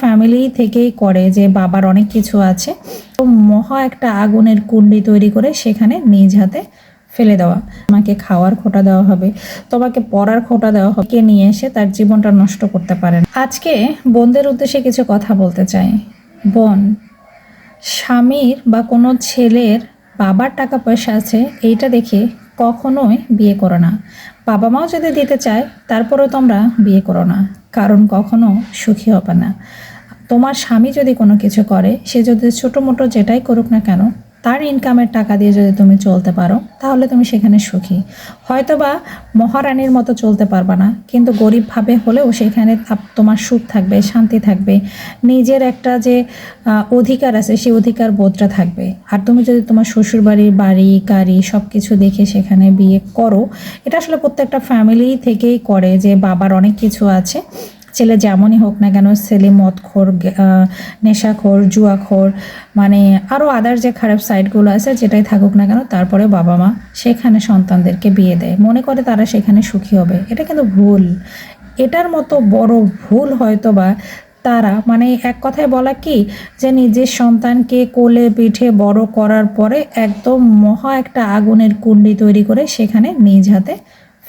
Family থেকেই করে যে বাবার অনেক কিছু আছে। তো মহা একটা আগুনের কুণ্ডি তৈরি করে সেখানে নিজ হাতে ফেলে দেওয়া। তোমাকে খাওয়ার খোটা দেওয়া হবে, তোমাকে পড়ার খোটা দেওয়া হবে। কে নিয়ে এসে তার জীবনটা নষ্ট করতে পারেন আজকে বোনদের উদ্দেশ্যে কিছু কথা বলতে চাই। বোন, স্বামীর বা কোনো ছেলের বাবার টাকা পয়সা আছে, এইটা দেখে কখনোই বিয়ে করো না। বাবা মাও যদি দিতে চায়, তারপরেও তোমরা বিয়ে করো না। কারণ কখনো সুখী হবে না। তোমার স্বামী যদি কোনো কিছু করে, সে যদি ছোটো মোটো যেটাই করুক না কেন তার ইনকামের টাকা দিয়ে যদি তুমি চলতে পারো, তাহলে তুমি সেখানে সুখী। হয়তোবা মহারানীর মতো চলতে পারবা না, কিন্তু গরিবভাবে হলেও সেখানে তোমার সুখ থাকবে, শান্তি থাকবে। নিজের একটা যে অধিকার আছে, সেই অধিকার বোধটা থাকবে। আর তুমি যদি তোমার শ্বশুরবাড়ির বাড়ি, গাড়ি সব কিছু দেখে সেখানে বিয়ে করো, এটা আসলে প্রত্যেকটা ফ্যামিলি থেকেই করে যে বাবার অনেক কিছু আছে। ছেলে যেমনই হোক না কেন, ছেলে মদখোর নেশাখোর, জুয়াখোর মানে আরও আদার যে খারাপ সাইডগুলো আছে যেটাই থাকুক না কেন, তারপরে বাবা মা সেখানে সন্তানদেরকে বিয়ে দেয়। মনে করে তারা সেখানে সুখী হবে। এটা কিন্তু ভুল। এটার মতো বড় ভুল হয়তো বা তারা মানে এক কথায় বলা কি যে নিজের সন্তানকে কোলে পিঠে বড় করার পরে একদম মহা একটা আগুনের কুণ্ডি তৈরি করে সেখানে নিজ হাতে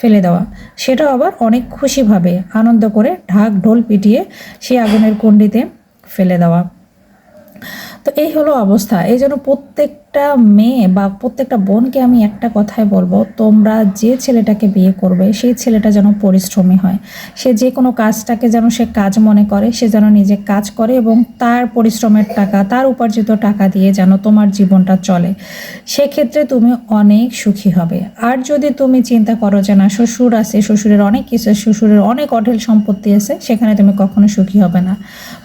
ফেলে দেওয়া। সেটাও আবার অনেক খুশিভাবে আনন্দ করে ঢাক ঢোল পিটিয়ে সেই আগুনের কুণ্ডিতে ফেলে দেওয়া। তো এই হলো অবস্থা। এই জন্য প্রত্যেকটা মেয়ে বা প্রত্যেকটা বোনকে আমি একটা কথাই বলব, তোমরা যে ছেলেটাকে বিয়ে করবে, সেই ছেলেটা যেন পরিশ্রমী হয়। সে যে কোনো কাজটাকে যেন সে কাজ মনে করে, সে যেন নিজে কাজ করে এবং তার পরিশ্রমের টাকা, তার উপার্জিত টাকা দিয়ে যেন তোমার জীবনটা চলে। সেক্ষেত্রে তুমি অনেক সুখী হবে। আর যদি তুমি চিন্তা করো যে, না, শ্বশুর আছে, শ্বশুরের অনেক কিছু শ্বশুরের অনেক অঢেল সম্পত্তি আছে, সেখানে তুমি কখনো সুখী হবে না।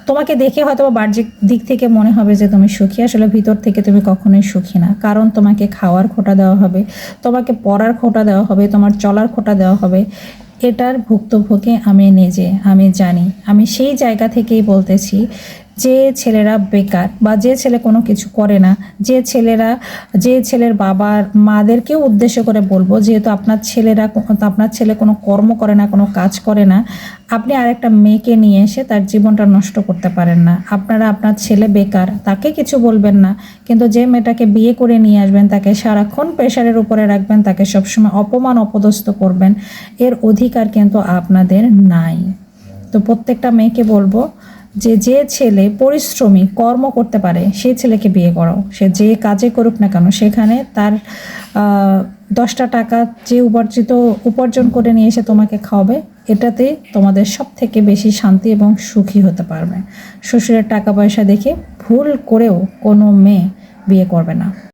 তোমাকে দেখে হয়তো বাহ্যিক দিক থেকে মনে হবে যে, তুমি সুখী। আসলে ভিতর থেকে তুমি কখনোই সুখী না। কারণ তোমাকে খাওয়ার খোটা দেওয়া হবে, তোমাকে পড়ার খোটা দেওয়া হবে, তোমার চলার খোটা দেওয়া হবে। এটার ভুক্তভোগী আমি নিজে, আমি জানি। আমি সেই জায়গা থেকেই বলতেছি যে ছেলেরা বেকার বা যে ছেলে কোনো কিছু করে না, যে ছেলেরা, যে ছেলের বাবার মাদেরকেও উদ্দেশ্য করে বলব, যেহেতু আপনার ছেলেরা আপনার ছেলে কোনো কর্ম করে না, কোনো কাজ করে না, আপনি আরেকটা মেয়েকে নিয়ে এসে তার জীবনটা নষ্ট করতে পারেন না। আপনারা আপনার ছেলে বেকার, তাকে কিছু বলবেন না, কিন্তু যে মেয়েটাকে বিয়ে করে নিয়ে আসবেন, তাকে সারাক্ষণ প্রেশারের উপরে রাখবেন, তাকে সবসময় অপমান, অপদস্থ করবেন, এর অধিকার কিন্তু আপনাদের নাই। তো প্রত্যেকটা মেয়েকে বলব যে যে ছেলে পরিশ্রমী, কর্ম করতে পারে, সেই ছেলেকে বিয়ে করাও সে যে কাজে করুক না কেন, সেখানে তার দশটা টাকা যে উপার্জিত, উপার্জন করে নিয়ে এসে তোমাকে খাওয়াবে, এটাতে তোমাদের সব থেকে বেশি শান্তি এবং সুখী হতে পারবে। শ্বশুরের টাকা পয়সা দেখে ভুল করেও কোনো মেয়ে বিয়ে করবে না।